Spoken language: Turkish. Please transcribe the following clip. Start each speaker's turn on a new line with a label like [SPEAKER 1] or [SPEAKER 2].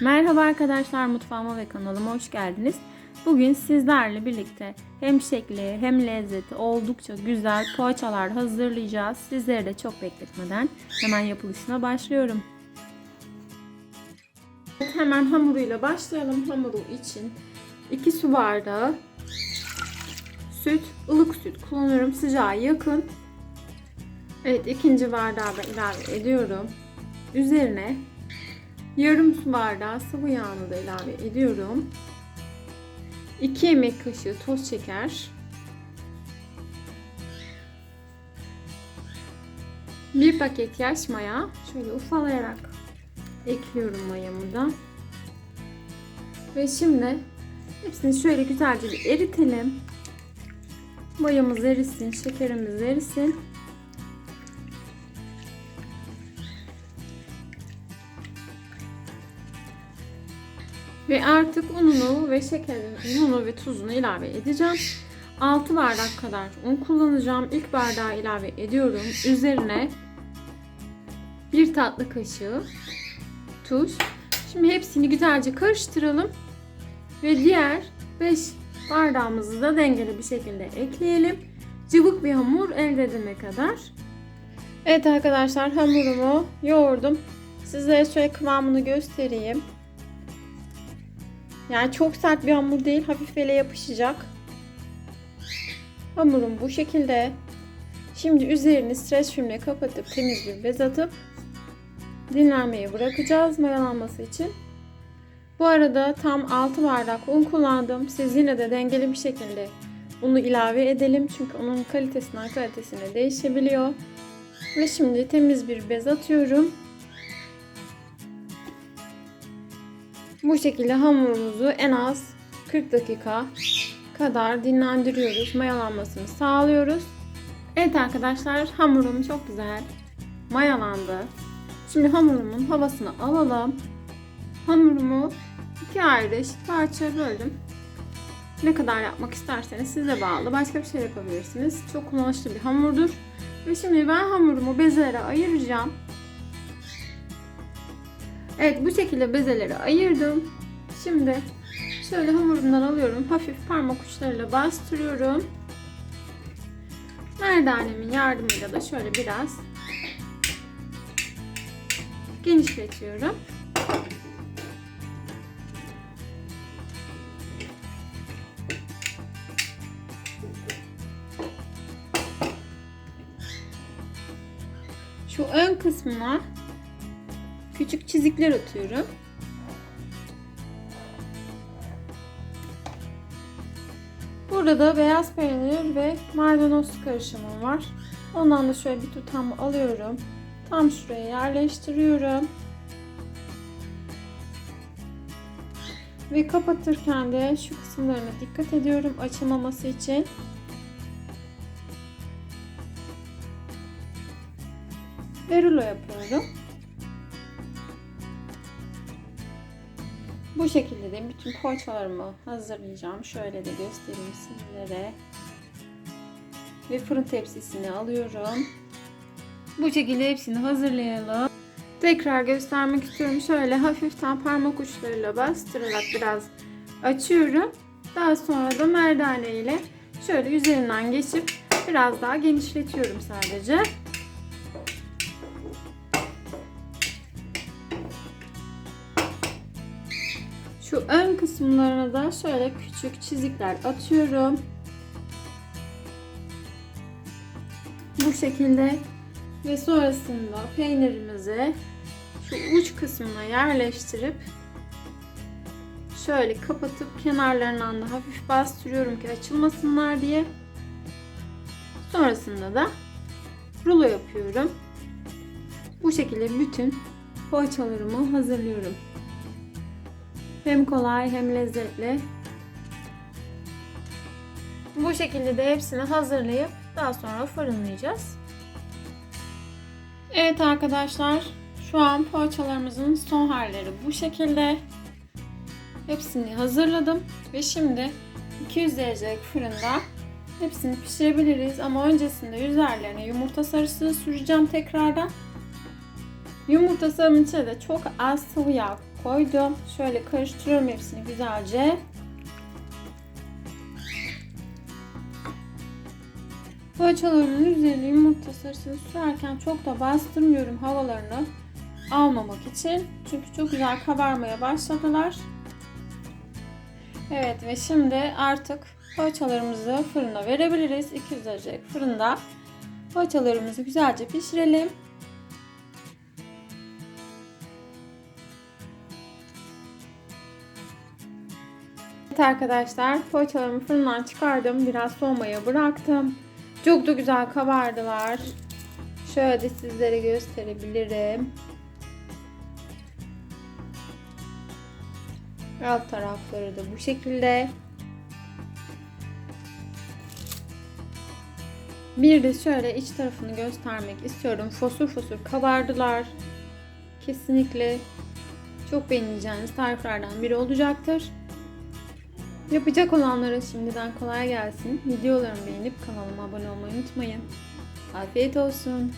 [SPEAKER 1] Merhaba arkadaşlar mutfağıma ve kanalıma hoş geldiniz. Bugün sizlerle birlikte hem şekli hem lezzeti oldukça güzel poğaçalar hazırlayacağız. Sizleri de çok bekletmeden hemen yapılışına başlıyorum. Hemen hamuruyla başlayalım. Hamuru için 2 su bardağı süt, ılık süt kullanıyorum. Sıcağı yakın. Evet ikinci bardağı da ilave ediyorum. Üzerine Yarım su bardağı sıvı yağını da ilave ediyorum. 2 yemek kaşığı toz şeker. Bir paket yaş maya. Şöyle ufalayarak ekliyorum mayamı da. Ve şimdi hepsini şöyle güzelce bir eritelim. Mayamız erisin, şekerimiz erisin. Ve artık ununu ve şekerini, ununu ve tuzunu ilave edeceğim. 6 bardak kadar un kullanacağım. İlk bardağı ilave ediyorum. Üzerine 1 tatlı kaşığı tuz. Şimdi hepsini güzelce karıştıralım. Ve diğer 5 bardağımızı da dengeli bir şekilde ekleyelim. Cıvık bir hamur elde edene kadar. Evet arkadaşlar hamurumu yoğurdum. Sizlere şöyle kıvamını göstereyim. Yani çok sert bir hamur değil, hafif ele yapışacak. Hamurum bu şekilde. Şimdi üzerini streç filmle kapatıp temiz bir bez atıp dinlenmeye bırakacağız mayalanması için. Bu arada tam 6 bardak un kullandım. Siz yine de dengeli bir şekilde unu ilave edelim. Çünkü onun kalitesinden kalitesine değişebiliyor. Ve şimdi temiz bir bez atıyorum. Bu şekilde hamurumuzu en az 40 dakika kadar dinlendiriyoruz. Mayalanmasını sağlıyoruz. Evet arkadaşlar hamurum çok güzel mayalandı. Şimdi hamurumun havasını alalım. Hamurumu iki ayrı eşit parça böldüm. Ne kadar yapmak isterseniz size bağlı. Başka bir şey yapabilirsiniz. Çok kullanışlı bir hamurdur. Ve şimdi ben hamurumu bezelere ayıracağım. Evet bu şekilde bezeleri ayırdım. Şimdi şöyle hamurumdan alıyorum. Hafif parmak uçlarıyla bastırıyorum. Merdanemin yardımıyla da şöyle biraz genişletiyorum. Şu ön kısmına küçük çizikler atıyorum. Burada da beyaz peynir ve maydanoz karışımım var. Ondan da şöyle bir tutam alıyorum. Tam şuraya yerleştiriyorum. Ve kapatırken de şu kısımlarına dikkat ediyorum açılmaması için. Ve rulo yapıyorum. Bu şekilde de bütün poğaçalarımı hazırlayacağım. Şöyle de göstereyim sizlere. Ve fırın tepsisini alıyorum. Bu şekilde hepsini hazırlayalım. Tekrar göstermek istiyorum. Şöyle hafiften parmak uçlarıyla bastırarak biraz açıyorum. Daha sonra da merdane ile şöyle üzerinden geçip biraz daha genişletiyorum sadece. Şu ön kısımlarına da şöyle küçük çizikler atıyorum. Bu şekilde ve sonrasında peynirimizi şu uç kısmına yerleştirip şöyle kapatıp kenarlarından da hafif bastırıyorum ki açılmasınlar diye. Sonrasında da rulo yapıyorum. Bu şekilde bütün poğaçalarımı hazırlıyorum. Hem kolay hem lezzetli. Bu şekilde de hepsini hazırlayıp daha sonra fırınlayacağız. Evet arkadaşlar şu an poğaçalarımızın son halleri bu şekilde. Hepsini hazırladım ve şimdi 200 derecelik fırında hepsini pişirebiliriz ama öncesinde üzerlerine yumurta sarısı süreceğim tekrardan. Yumurta sarımın içine de çok az sıvı yağ koydum. Şöyle karıştırıyorum hepsini güzelce. Poğaçalarımın üzerine yumurta sarısını sürerken çok da bastırmıyorum havalarını almamak için. Çünkü çok güzel kabarmaya başladılar. Evet ve şimdi artık poğaçalarımızı fırına verebiliriz. 200 derece fırında poğaçalarımızı güzelce pişirelim. Evet arkadaşlar poğaçalarımı fırından çıkardım. Biraz soğumaya bıraktım. Çok da güzel kabardılar. Şöyle de sizlere gösterebilirim. Alt tarafları da bu şekilde. Bir de şöyle iç tarafını göstermek istiyorum. Fosur fosur kabardılar. Kesinlikle çok beğeneceğiniz tariflerden biri olacaktır. Yapacak olanlara şimdiden kolay gelsin. Videolarımı beğenip kanalıma abone olmayı unutmayın. Afiyet olsun.